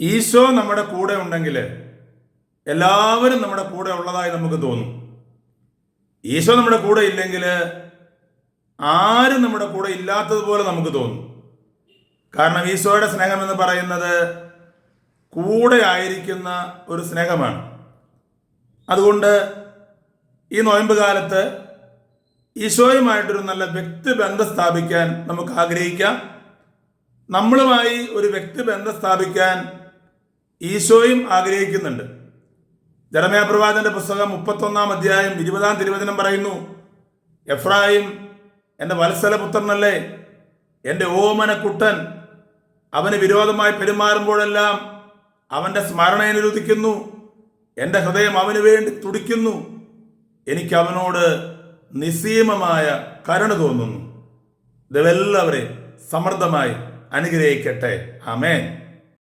ഈശോ നമ്മുടെ കൂടെ ഉണ്ടെങ്കിൽ എല്ലാവരും നമ്മുടെ കൂടെ ഉള്ളതായി നമുക്ക് തോന്നും. ഈശോ നമ്മുടെ കൂടെ ഇല്ലെങ്കിൽ ആരും നമ്മുടെ കൂടെ ഇല്ലാത്തതുപോലെ നമുക്ക് തോന്നും. കാരണം ഈശോയുടെ സ്നേഹം എന്ന് പറയുന്നത് കൂടെ ആയിരിക്കുന്ന ഒരു സ്നേഹമാണ്. അതുകൊണ്ട് ഈ നോയമ്പ് കാലത്ത് ഈശോയുമായിട്ടൊരു നല്ല വ്യക്തി ബന്ധം സ്ഥാപിക്കാൻ നമുക്ക് ആഗ്രഹിക്കാം. നമ്മളുമായി ഒരു വ്യക്തി ബന്ധം സ്ഥാപിക്കാൻ ഈശോയും ആഗ്രഹിക്കുന്നുണ്ട്. ജനമേപ്രവാചന്റെ പുസ്തകം മുപ്പത്തൊന്നാം അധ്യായം ഇരുപതാം തിരുവചനം പറയുന്നു എഫ്രായിം എന്റെ വത്സലപുത്രനല്ലേ? എന്റെ ഓമന കുട്ടൻ അവന് വിരോധമായി പെരുമാറുമ്പോഴെല്ലാം അവന്റെ സ്മരണയിലുദിക്കുന്നു എന്റെ ഹൃദയം അവന് വേണ്ടി തുടിക്കുന്നു. എനിക്ക് അവനോട് നിസ്സീമമായ കരുണ തോന്നുന്നു. ഇതെല്ലാവരെയും സമൃദ്ധമായി അനുഗ്രഹിക്കട്ടെ. ആമേൻ.